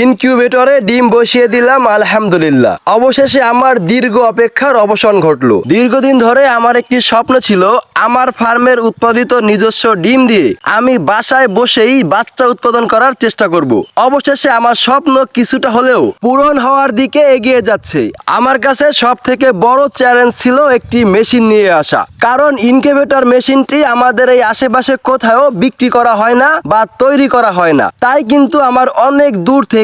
ইনকিউবেটরে ডিম বসিয়ে দিলাম, আলহামদুলিল্লাহ। অবশেষে আমার দীর্ঘ অপেক্ষার অবসান ঘটলো। দীর্ঘদিন ধরে আমার একটি স্বপ্ন ছিল আমার ফার্মের উৎপাদিত নিজস্ব ডিম দিয়ে আমি বাসায় বসেই বাচ্চা উৎপাদন করার চেষ্টা করব। অবশেষে আমার স্বপ্ন কিছুটা হলেও পূরণ হওয়ার দিকে এগিয়ে যাচ্ছে। আমার কাছে সব থেকে বড় চ্যালেঞ্জ ছিল একটি মেশিন নিয়ে আসা। কারণ ইনকিউবেটর মেশিনটি আমাদের এই আশেপাশে কোথাও বিক্রি করা হয় না বা তৈরি করা হয় না। তাই কিন্তু আমার অনেক দূর থেকে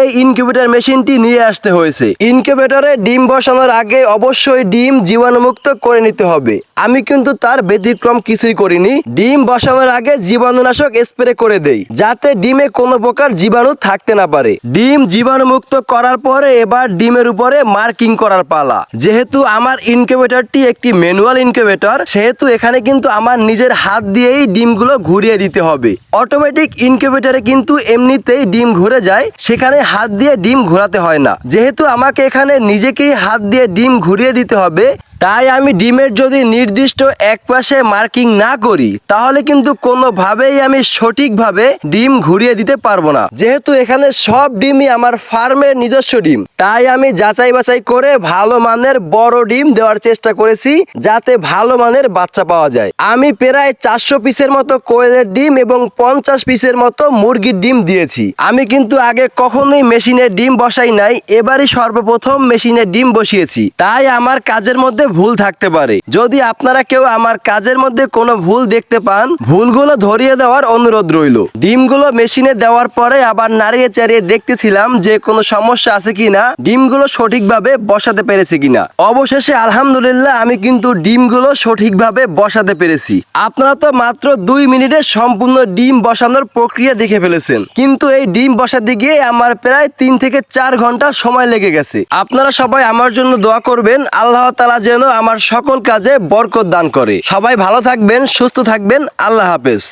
এই ইনকিউবেটর মেশিনটি নিয়ে আসতে হয়েছে। ইনকিউবেটরে ডিম বসানোর আগে অবশ্যই ডিম জীবাণুমুক্ত করে নিতে হবে। আমি কিন্তু তার ব্যতিক্রম কিছুই করিনি। ডিম বসানোর আগে জীবাণুনাশক স্প্রে করে দেই, যাতে ডিমে কোনো প্রকার জীবাণু থাকতে না পারে। ডিম জীবাণুমুক্ত করার পরে এবার ডিমের উপরে মার্কিং করার পালা। যেহেতু আমার ইনকিউবেটরটি একটি ম্যানুয়াল ইনকিউবেটর সেহেতু এখানে কিন্তু আমার নিজের হাত দিয়েই ডিমগুলো ঘুরিয়ে দিতে হবে। অটোমেটিক ইনকিউবেটরে কিন্তু এমনিতেই ডিম ঘুরে যায়। সেখানে হাত দিয়ে ডিম ঘোরাতে হয় না। যেহেতু আমাকে এখানে নিজেকেই হাত দিয়ে ডিম ঘুরিয়ে দিতে হবে তাই আমি ডিমের যদি নির্দিষ্ট এক পাশে মার্কিং না করি, তাহলে কিন্তু কোনোভাবেই আমি সঠিকভাবে ডিম ঘুরিয়ে দিতে পারব না। যেহেতু এখানে সব ডিমই আমার ফার্মের নিজস্ব ডিম, তাই আমি যাচাই বাছাই করে ভালো মানের বড় ডিম দেওয়ার চেষ্টা করেছি, যাতে ভালো মানের বাচ্চা পাওয়া যায়। আমি প্রায় চারশো পিসের মতো কোয়েলের ডিম এবং পঞ্চাশ পিসের মতো মুরগির ডিম দিয়েছি। আমি কিন্তু আগে কখনোই মেশিনের ডিম বসাই নাই, এবারই সর্বপ্রথম মেশিনের ডিম বসিয়েছি। তাই আমার কাজের মধ্যে ভুল থাকতে পারে। যদি আপনারা কেউ আমার কাজের মধ্যে কোনো ভুল দেখতে পান, ভুলগুলো ধরিয়ে দেওয়ার অনুরোধ রইল। ডিমগুলো মেশিনে দেওয়ার পরে আবার নাড়িয়ে চাড়িয়ে দেখতেছিলাম যে কোনো সমস্যা আছে কিনা, ডিমগুলো সঠিকভাবে বসাতে পেরেছি কিনা। অবশেষে আলহামদুলিল্লাহ আমি কিন্তু ডিমগুলো সঠিকভাবে বসাতে পেরেছি। আপনারা তো মাত্র দুই মিনিটে সম্পূর্ণ ডিম বসানোর প্রক্রিয়া দেখে ফেলেছেন। কিন্তু এই ডিম বসাতে গিয়ে আমার প্রায় তিন থেকে চার ঘণ্টা সময় লেগে গেছে। আপনারা সবাই আমার জন্য দোয়া করবেন। আল্লাহ তালা যেন আমার সকল কাজে বরকত দান করে। সবাই ভালো থাকবেন সুস্থ থাকবেন আল্লাহ হাফেজ।